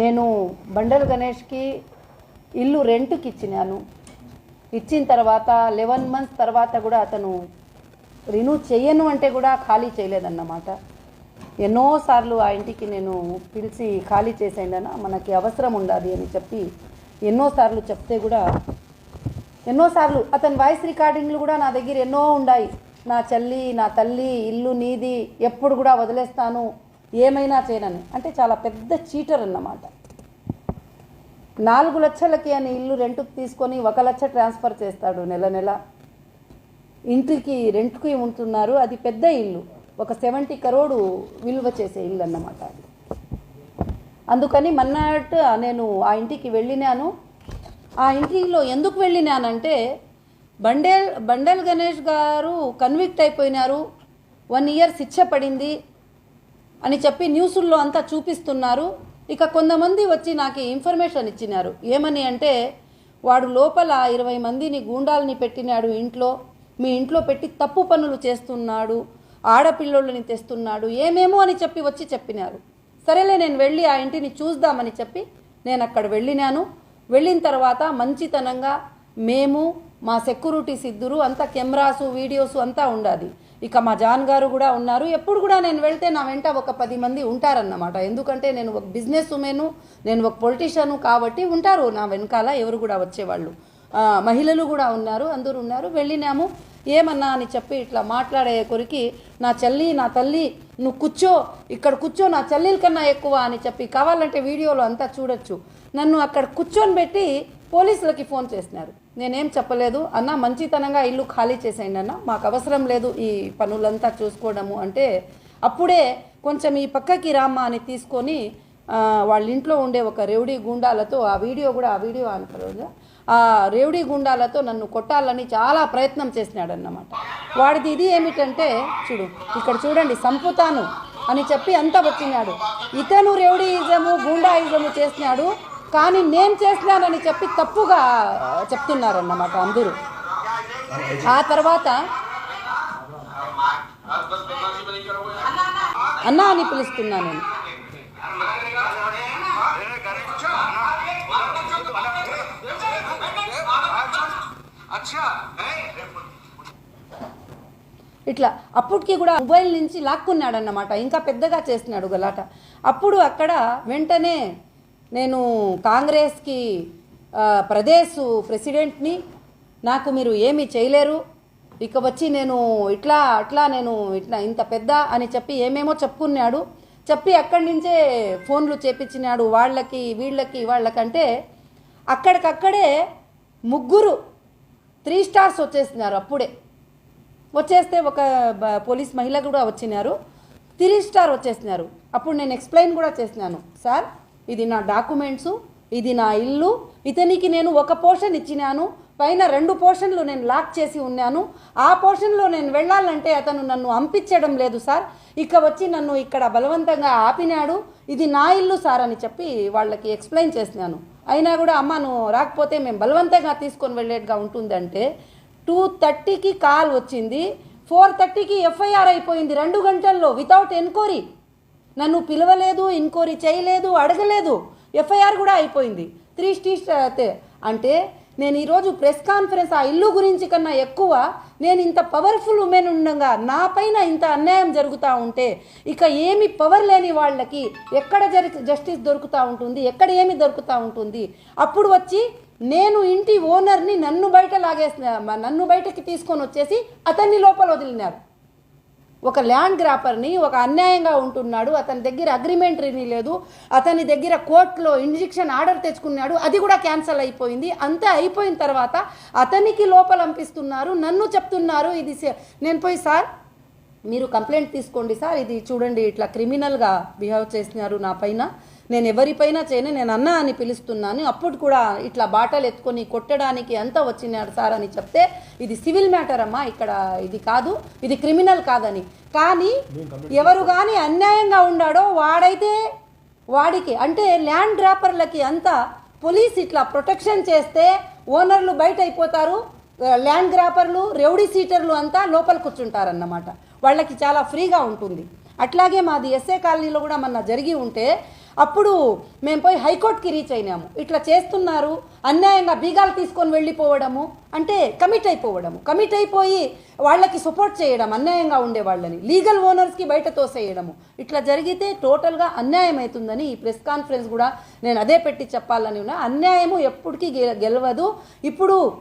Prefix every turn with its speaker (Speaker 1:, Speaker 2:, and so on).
Speaker 1: నేను బండల్ గణేష్కి ఇల్లు రెంట్కి ఇచ్చినాను. ఇచ్చిన తర్వాత లెవెన్ మంత్స్ తర్వాత కూడా అతను రినూ చెయ్యను అంటే కూడా ఖాళీ చేయలేదన్నమాట. ఎన్నోసార్లు ఆ ఇంటికి నేను పిలిచి ఖాళీ చేసేయండి మనకి అవసరం ఉండాలి అని చెప్పి ఎన్నోసార్లు చెప్తే కూడా ఎన్నోసార్లు అతని వాయిస్ రికార్డింగ్లు కూడా నా దగ్గర ఎన్నో ఉన్నాయి నా చెల్లి నా తల్లి ఇల్లు నీది ఎప్పుడు కూడా వదిలేస్తాను. ఏమైనా చేయనని. అంటే చాలా పెద్ద చీటర్ అన్నమాట. నాలుగు లక్షలకి అని ఇల్లు రెంట్కి తీసుకొని ఒక లక్ష ట్రాన్స్ఫర్ చేస్తాడు నెల నెల. ఇంటికి రెంట్కి ఉంటున్నారు. అది పెద్ద ఇల్లు. ఒక సెవెంటీ కరోడు విలువ చేసే ఇల్లు అన్నమాట అది. అందుకని మన్నాట నేను ఆ ఇంటికి వెళ్ళినాను. ఆ ఇంటిలో ఎందుకు వెళ్ళినానంటే బండేల్ బండల్ గణేష్ గారు కన్విక్ట్ అయిపోయినారు. వన్ ఇయర్ శిక్ష పడింది. అని చెప్పి న్యూసుల్లో అంతా చూపిస్తున్నారు. ఇక కొంతమంది వచ్చి నాకు ఇన్ఫర్మేషన్ ఇచ్చినారు. ఏమని అంటే వాడు లోపల ఇరవై మందిని గూండాలని పెట్టినాడు ఇంట్లో. మీ ఇంట్లో పెట్టి తప్పు పనులు చేస్తున్నాడు. ఆడపిల్లోళ్ళని తెస్తున్నాడు. ఏమేమో అని చెప్పి వచ్చి చెప్పినారు. సరేలే నేను వెళ్ళి ఆ ఇంటిని చూద్దామని చెప్పి నేను అక్కడ వెళ్ళినాను. వెళ్ళిన తర్వాత మంచితనంగా మేము మా సెక్యూరిటీస్ ఇద్దరు అంతా కెమెరాసు వీడియోస్ అంతా ఉండాలి ఇక మా జాన్ గారు కూడా ఉన్నారు. ఎప్పుడు కూడా నేను వెళ్తే నా వెంట ఒక పది మంది ఉంటారన్నమాట. ఎందుకంటే నేను ఒక బిజినెస్ ఉమెను నేను ఒక పొలిటీషియను కాబట్టి ఉంటారు నా వెనకాల ఎవరు కూడా వచ్చేవాళ్ళు. మహిళలు కూడా ఉన్నారు అందరూ ఉన్నారు. వెళ్ళినాము. ఏమన్నా అని చెప్పి ఇట్లా మాట్లాడే కొరికి నా చెల్లి నా తల్లి నువ్వు కూర్చో ఇక్కడ కూర్చో నా చెల్లెల కన్నా ఎక్కువ అని చెప్పి కావాలంటే వీడియోలో అంతా చూడొచ్చు. నన్ను అక్కడ కూర్చొని పెట్టి పోలీసులకి ఫోన్ చేసినారు. నేనేం చెప్పలేదు. అన్న మంచితనంగా ఇల్లు ఖాళీ చేసేయండి అన్న. మాకు అవసరం లేదు ఈ పనులంతా చూసుకోవడము అంటే అప్పుడే కొంచెం ఈ పక్కకి రామ్మా అని తీసుకొని వాళ్ళ ఇంట్లో ఉండే ఒక రేవుడి గుండాలతో ఆ వీడియో కూడా ఆ వీడియో అంటారు ఆ రేవుడి గుండాలతో నన్ను కొట్టాలని చాలా ప్రయత్నం చేసినాడు అన్నమాట వాడిది ఇది ఏమిటంటే చూడు ఇక్కడ చూడండి సంపుతాను అని చెప్పి అంతా వచ్చినాడు ఇతను రేవుడిజము గుండాయిజము చేసినాడు. కానీ నేను చేసినానని చెప్పి తప్పుగా చెప్తున్నారన్నమాట అందరూ. ఆ తర్వాత అన్న అని పిలుస్తున్నాను నేను. ఇట్లా అప్పటికి కూడా మొబైల్ నుంచి లాక్కున్నాడన్నమాట. ఇంకా పెద్దగా చేస్తున్నాడు గలాట. అప్పుడు అక్కడ వెంటనే నేను కాంగ్రెస్కి ప్రదేశ్ ప్రెసిడెంట్ని నాకు మీరు ఏమీ చేయలేరు. ఇక వచ్చి నేను ఇట్లా అట్లా నేను ఇట్లా ఇంత పెద్ద అని చెప్పి ఏమేమో చెప్పుకున్నాడు. చెప్పి అక్కడి నుంచే ఫోన్లు చేపించినాడు వాళ్ళకి వీళ్ళకి వాళ్ళకంటే. అక్కడికక్కడే ముగ్గురు త్రీ స్టార్స్ వచ్చేసినారు అప్పుడే. వచ్చేస్తే ఒక పోలీస్ మహిళ కూడా వచ్చినారు. త్రీ స్టార్ వచ్చేసినారు. అప్పుడు నేను ఎక్స్ప్లెయిన్ కూడా చేసినాను. సార్ ఇది నా డాక్యుమెంట్స్ ఇది నా ఇల్లు ఇతనికి నేను ఒక పోర్షన్ ఇచ్చినాను పైన రెండు పోర్షన్లు నేను లాక్ చేసి ఉన్నాను. ఆ పోర్షన్లో నేను వెళ్ళాలంటే అతను నన్ను అంపించడం లేదు సార్. ఇక వచ్చి నన్ను ఇక్కడ బలవంతంగా ఆపినాడు. ఇది నా ఇల్లు సార్ అని చెప్పి వాళ్ళకి ఎక్స్ప్లెయిన్ చేసినాను. అయినా కూడా అమ్మ నువ్వు రాకపోతే మేము బలవంతంగా తీసుకొని వెళ్ళేట్టుగా ఉంటుందంటే టూ థర్టీకి కాల్ వచ్చింది. ఫోర్ థర్టీకి ఎఫ్ఐఆర్ అయిపోయింది. రెండు గంటల్లో వితౌట్ ఎన్క్వైరీ నన్ను పిలవలేదు ఎంక్వైరీ చేయలేదు అడగలేదు. ఎఫ్ఐఆర్ కూడా అయిపోయింది. Uh, త్రీ స్టీస్ అంటే నేను ఈరోజు ప్రెస్ కాన్ఫరెన్స్ ఆ ఇల్లు గురించి కన్నా ఎక్కువ నేను ఇంత పవర్ఫుల్ ఉమెన్ ఉండగా నా పైన ఇంత అన్యాయం జరుగుతూ ఉంటే ఇక ఏమి పవర్ లేని వాళ్ళకి ఎక్కడ జరి జస్టిస్ దొరుకుతూ ఉంటుంది ఎక్కడ ఏమి దొరుకుతూ ఉంటుంది? అప్పుడు వచ్చి నేను ఇంటి ఓనర్ని నన్ను బయట లాగేసిన నన్ను బయటకి తీసుకొని వచ్చేసి అతన్ని లోపల వదిలినారు. ఒక ల్యాండ్ గ్రాపర్ని ఒక అన్యాయంగా ఉంటున్నాడు అతని దగ్గర అగ్రిమెంటరీని లేదు అతని దగ్గర కోర్టులో ఇంజెక్షన్ ఆర్డర్ తెచ్చుకున్నాడు అది కూడా క్యాన్సిల్ అయిపోయింది. అంతే అయిపోయిన తర్వాత అతనికి లోపల పంపిస్తున్నారు నన్ను చెప్తున్నారు ఇది నేను పోయి సార్ మీరు కంప్లైంట్ తీసుకోండి సార్ ఇది చూడండి ఇట్లా క్రిమినల్గా బిహేవ్ చేసినారు నా పైన. నేను ఎవరిపైన చేయను నేను అన్న అని పిలుస్తున్నాను. అప్పుడు కూడా ఇట్లా బాటలు ఎత్తుకొని కొట్టడానికి అంతా వచ్చినాడు సార్ అని చెప్తే ఇది సివిల్ మ్యాటర్ అమ్మా ఇక్కడ ఇది కాదు ఇది క్రిమినల్ కాదని. కానీ ఎవరు కానీ అన్యాయంగా ఉండాడో వాడైతే వాడికి అంటే ల్యాండ్ డ్రాపర్లకి అంతా పోలీస్ ఇట్లా ప్రొటెక్షన్ చేస్తే ఓనర్లు బయట అయిపోతారు ల్యాండ్ గ్రాపర్లు రెవడీ సీటర్లు అంతా లోపల కూర్చుంటారన్నమాట. వాళ్ళకి చాలా ఫ్రీగా ఉంటుంది. అట్లాగే మాది ఎస్ఏ కాలనీలో కూడా మొన్న జరిగి ఉంటే అప్పుడు మేము పోయి హైకోర్టుకి రీచ్ అయినాము. ఇట్లా చేస్తున్నారు అన్యాయంగా బీగాలు తీసుకొని వెళ్ళిపోవడము అంటే కమిట్ అయిపోవడము. కమిట్ అయిపోయి వాళ్ళకి సపోర్ట్ చేయడం అన్యాయంగా ఉండే వాళ్ళని లీగల్ ఓనర్స్కి బయట తోసేయడము. ఇట్లా జరిగితే టోటల్గా అన్యాయం అవుతుందని ఈ ప్రెస్ కాన్ఫరెన్స్ కూడా నేను అదే పెట్టి చెప్పాలని ఉన్నా. అన్యాయము ఎప్పటికీ గె- గెలవదు. ఇప్పుడు